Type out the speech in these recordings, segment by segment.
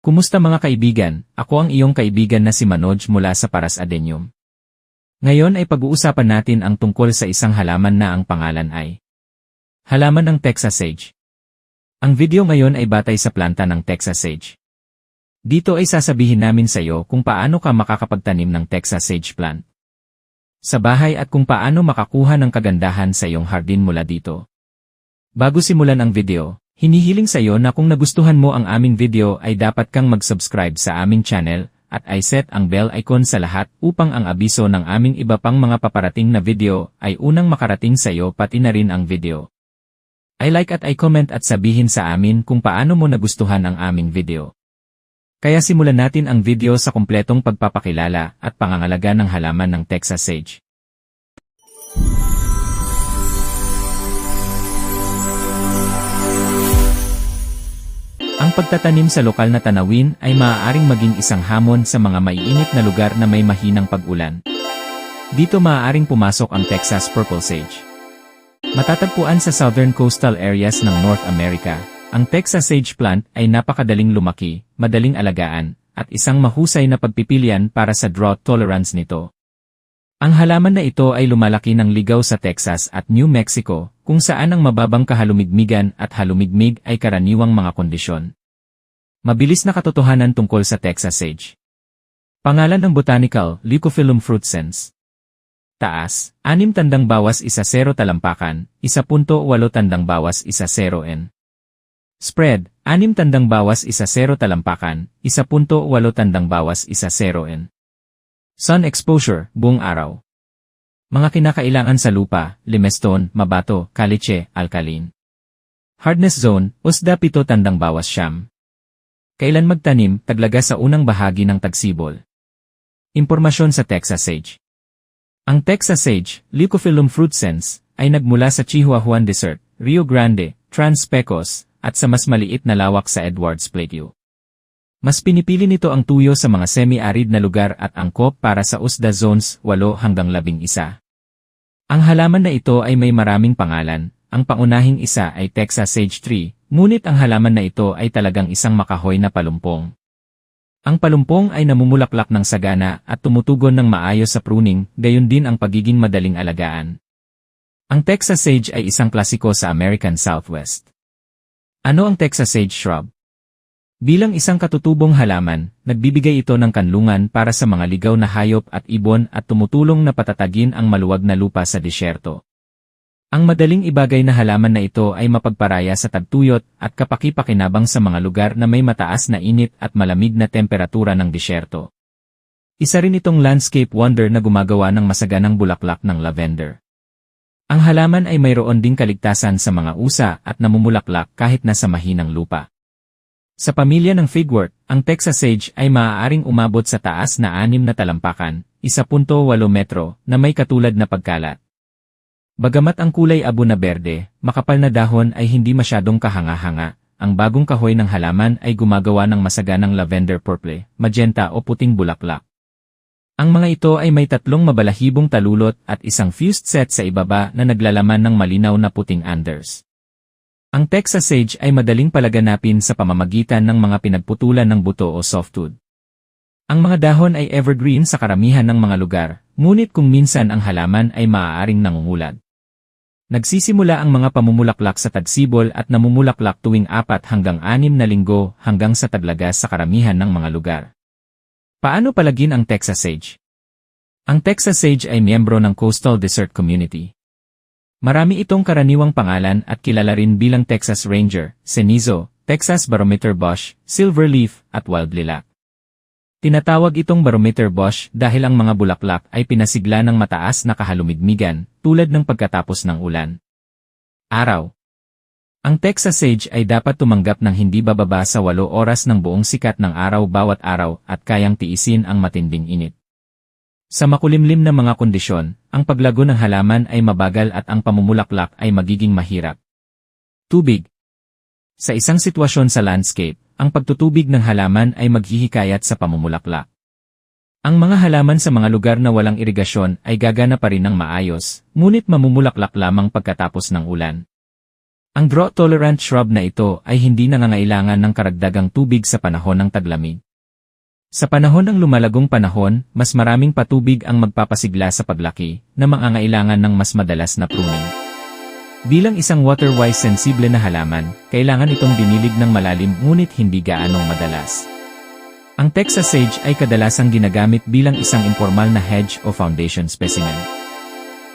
Kumusta mga kaibigan? Ako ang iyong kaibigan na si Manoj mula sa Paras Adenium. Ngayon ay pag-uusapan natin ang tungkol sa isang halaman na ang pangalan ay Halaman ng Texas Sage. Ang video ngayon ay batay sa planta ng Texas Sage. Dito ay sasabihin namin sa iyo kung paano ka makakapagtanim ng Texas Sage plant. Sa bahay at kung paano makakuha ng kagandahan sa iyong hardin mula dito. Bago simulan ang video, Hinihiling sa iyo na kung nagustuhan mo ang aming video ay dapat kang mag-subscribe sa aming channel at ay set ang bell icon sa lahat upang ang abiso ng aming iba pang mga paparating na video ay unang makarating sa iyo pati na rin ang video. I like at I comment at sabihin sa amin kung paano mo nagustuhan ang aming video. Kaya simulan natin ang video sa kumpletong pagpapakilala at pangangalaga ng halaman ng Texas Sage. Pagtatanim sa lokal na tanawin ay maaaring maging isang hamon sa mga maiinit na lugar na may mahinang pag-ulan. Dito maaaring pumasok ang Texas Purple Sage. Matatagpuan sa southern coastal areas ng North America, ang Texas Sage plant ay napakadaling lumaki, madaling alagaan, at isang mahusay na pagpipilian para sa drought tolerance nito. Ang halaman na ito ay lumalaki ng ligaw sa Texas at New Mexico, kung saan ang mababang kahalumigmigan at halumigmig ay karaniwang mga kondisyon. Mabilis na katotohanan tungkol sa Texas Sage. Pangalan ng botanical, Leucophyllum fruitescens. Taas, 6 tandang bawas isa 0 talampakan, 1.8 tandang bawas isa 0 n. Spread, 6 tandang bawas isa 0 talampakan, 1.8 tandang bawas isa 0 n. Sun exposure, buong araw. Mga kinakailangan sa lupa, limestone, mabato, caliche, alkaline. Hardness zone, usda pito tandang bawas siyam. Kailan magtanim, taglaga sa unang bahagi ng tagsibol. Impormasyon sa Texas Sage. Ang Texas Sage, Leucophyllum fruitescens, ay nagmula sa Chihuahuan Desert, Rio Grande, Trans Pecos, at sa mas maliit na lawak sa Edwards Plateau. Mas pinipili nito ang tuyo sa mga semi-arid na lugar at angkop para sa USDA zones 8 hanggang 11. Ang halaman na ito ay may maraming pangalan, ang pangunahing isa ay Texas Sage Tree, ngunit ang halaman na ito ay talagang isang makahoy na palumpong. Ang palumpong ay namumulaklak ng sagana at tumutugon ng maayos sa pruning, gayon din ang pagiging madaling alagaan. Ang Texas Sage ay isang klasiko sa American Southwest. Ano ang Texas Sage shrub? Bilang isang katutubong halaman, nagbibigay ito ng kanlungan para sa mga ligaw na hayop at ibon at tumutulong na patatagin ang maluwag na lupa sa disyerto. Ang madaling ibagay na halaman na ito ay mapagparaya sa tagtuyot at kapaki-pakinabang sa mga lugar na may mataas na init at malamig na temperatura ng disyerto. Isa rin itong landscape wonder na gumagawa ng masaganang bulaklak ng lavender. Ang halaman ay mayroon ding kaligtasan sa mga usa at namumulaklak kahit nasa mahinang lupa. Sa pamilya ng figwort, ang Texas Sage ay maaaring umabot sa taas na 6 na talampakan, 1.8 metro, na may katulad na pagkalat. Bagamat ang kulay abo na berde, makapal na dahon ay hindi masyadong kahanga-hanga, ang bagong kahoy ng halaman ay gumagawa ng masaganang lavender purple, magenta o puting bulaklak. Ang mga ito ay may tatlong mabalahibong talulot at isang fused set sa ibaba na naglalaman ng malinaw na puting anders. Ang Texas sage ay madaling palaganapin sa pamamagitan ng mga pinagputulan ng buto o softwood. Ang mga dahon ay evergreen sa karamihan ng mga lugar, ngunit kung minsan ang halaman ay maaaring nangungulad. Nagsisimula ang mga pamumulaklak sa tagsibol at namumulaklak tuwing apat hanggang anim na linggo hanggang sa taglagas sa karamihan ng mga lugar. Paano palagin ang Texas sage? Ang Texas sage ay miyembro ng Coastal Desert Community. Marami itong karaniwang pangalan at kilala rin bilang Texas Ranger, Cenizo, Texas Barometer Bush, Silverleaf, at Wild Lilac. Tinatawag itong barometer bush dahil ang mga bulaklak ay pinasigla ng mataas na kahalumigmigan, tulad ng pagkatapos ng ulan. Araw Ang Texas Sage ay dapat tumanggap ng hindi bababa sa 8 oras ng buong sikat ng araw bawat araw at kayang tiisin ang matinding init. Sa makulimlim na mga kondisyon, ang paglago ng halaman ay mabagal at ang pamumulaklak ay magiging mahirap. Tubig Sa isang sitwasyon sa landscape, ang pagtutubig ng halaman ay maghihikayat sa pamumulaklak. Ang mga halaman sa mga lugar na walang irigasyon ay gagana pa rin ng maayos, ngunit mamumulaklak lamang pagkatapos ng ulan. Ang drought-tolerant shrub na ito ay hindi nangangailangan ng karagdagang tubig sa panahon ng taglamig. Sa panahon ng lumalagong panahon, mas maraming patubig ang magpapasigla sa paglaki na mangangailangan ng mas madalas na pruning. Bilang isang water-wise sensible na halaman, kailangan itong dinilig ng malalim ngunit hindi gaanong madalas. Ang Texas sage ay kadalasang ginagamit bilang isang informal na hedge o foundation specimen.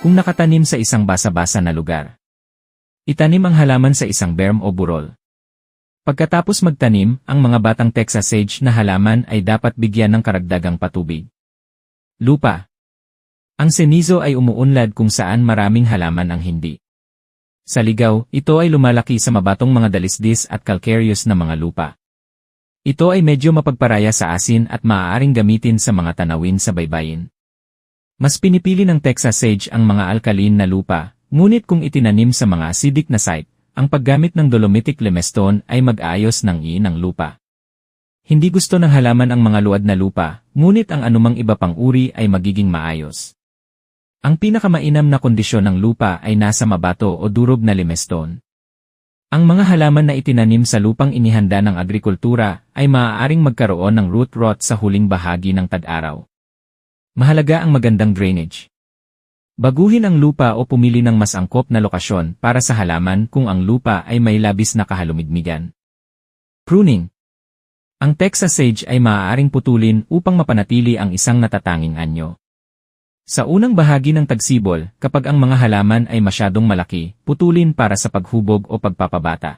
Kung nakatanim sa isang basa-basa na lugar, itanim ang halaman sa isang berm o burol. Pagkatapos magtanim, ang mga batang Texas sage na halaman ay dapat bigyan ng karagdagang patubig. Lupa Ang senizo ay umuunlad kung saan maraming halaman ang hindi. Sa ligaw, ito ay lumalaki sa mabatong mga dalisdis at calcareous na mga lupa. Ito ay medyo mapagparaya sa asin at maaaring gamitin sa mga tanawin sa baybayin. Mas pinipili ng Texas sage ang mga alkaline na lupa, ngunit kung itinanim sa mga acidic na site, ang paggamit ng dolomitic limestone ay mag-aayos ng i lupa. Hindi gusto ng halaman ang mga luad na lupa, ngunit ang anumang iba pang uri ay magiging maayos. Ang pinakamainam na kondisyon ng lupa ay nasa mabato o durog na limestone. Ang mga halaman na itinanim sa lupang inihanda ng agrikultura ay maaaring magkaroon ng root rot sa huling bahagi ng tag-araw. Mahalaga ang magandang drainage. Baguhin ang lupa o pumili ng mas angkop na lokasyon para sa halaman kung ang lupa ay may labis na kahalumigmigan. Pruning Ang Texas sage ay maaaring putulin upang mapanatili ang isang natatanging anyo. Sa unang bahagi ng tagsibol, kapag ang mga halaman ay masyadong malaki, putulin para sa paghubog o pagpapabata.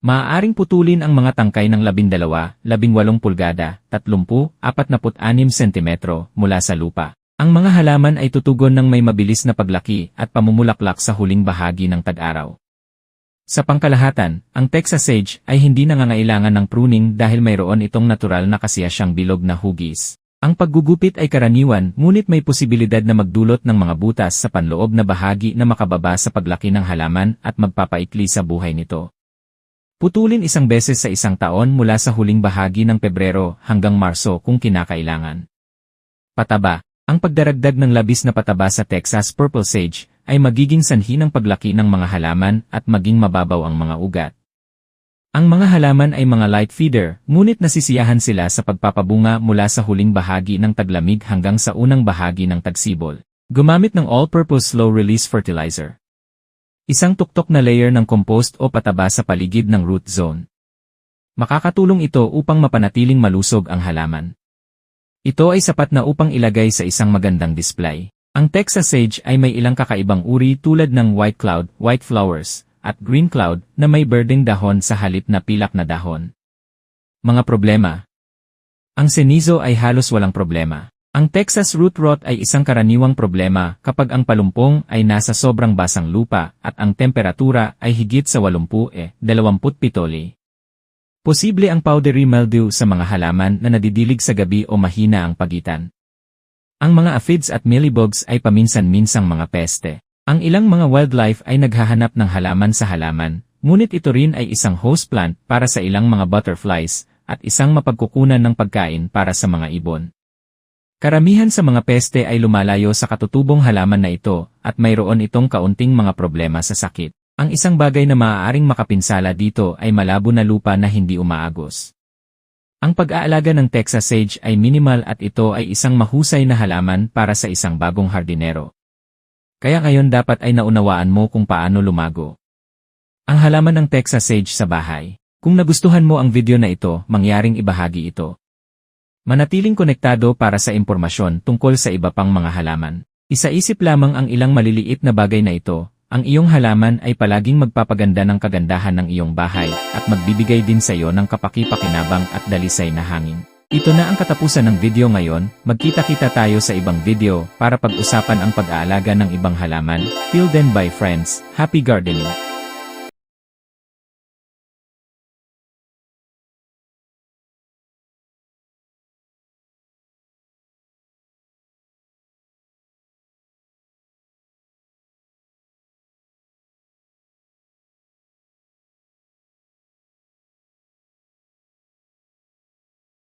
Maaaring putulin ang mga tangkay ng 12, 18 pulgada, 30, 46 cm mula sa lupa. Ang mga halaman ay tutugon ng may mabilis na paglaki at pamumulaklak sa huling bahagi ng tag-araw. Sa pangkalahatan, ang Texas sage ay hindi nangangailangan ng pruning dahil mayroon itong natural na kasiyasyang bilog na hugis. Ang paggugupit ay karaniwan ngunit may posibilidad na magdulot ng mga butas sa panloob na bahagi na makababa sa paglaki ng halaman at magpapaikli sa buhay nito. Putulin isang beses sa isang taon mula sa huling bahagi ng Pebrero hanggang Marso kung kinakailangan. Pataba Ang pagdaragdag ng labis na pataba sa Texas Purple Sage ay magiging sanhi ng paglaki ng mga halaman at maging mababaw ang mga ugat. Ang mga halaman ay mga light feeder, ngunit nasisiyahan sila sa pagpapabunga mula sa huling bahagi ng taglamig hanggang sa unang bahagi ng tagsibol. Gumamit ng all-purpose slow-release fertilizer. Isang tuktok na layer ng compost o pataba sa paligid ng root zone. Makakatulong ito upang mapanatiling malusog ang halaman. Ito ay sapat na upang ilagay sa isang magandang display. Ang Texas sage ay may ilang kakaibang uri tulad ng white cloud, white flowers, at green cloud na may birding dahon sa halip na pilak na dahon. Mga problema Ang senizo ay halos walang problema. Ang Texas root rot ay isang karaniwang problema kapag ang palumpong ay nasa sobrang basang lupa at ang temperatura ay higit sa 80 e 27 li. Posible ang powdery mildew sa mga halaman na nadidilig sa gabi o mahina ang pagitan. Ang mga aphids at mealybugs ay paminsan-minsang mga peste. Ang ilang mga wildlife ay naghahanap ng halaman sa halaman, ngunit ito rin ay isang host plant para sa ilang mga butterflies at isang mapagkukunan ng pagkain para sa mga ibon. Karamihan sa mga peste ay lumalayo sa katutubong halaman na ito at mayroon itong kaunting mga problema sa sakit. Ang isang bagay na maaaring makapinsala dito ay malabo na lupa na hindi umaagos. Ang pag-aalaga ng Texas sage ay minimal at ito ay isang mahusay na halaman para sa isang bagong hardinero. Kaya ngayon dapat ay naunawaan mo kung paano lumago. Ang halaman ng Texas sage sa bahay. Kung nagustuhan mo ang video na ito, mangyaring ibahagi ito. Manatiling konektado para sa impormasyon tungkol sa iba pang mga halaman. Isaisip lamang ang ilang maliliit na bagay na ito, ang iyong halaman ay palaging magpapaganda ng kagandahan ng iyong bahay at magbibigay din sa iyo ng kapaki-pakinabang at dalisay na hangin. Ito na ang katapusan ng video ngayon, magkita-kita tayo sa ibang video para pag-usapan ang pag-aalaga ng ibang halaman. Till then bye friends, happy gardening!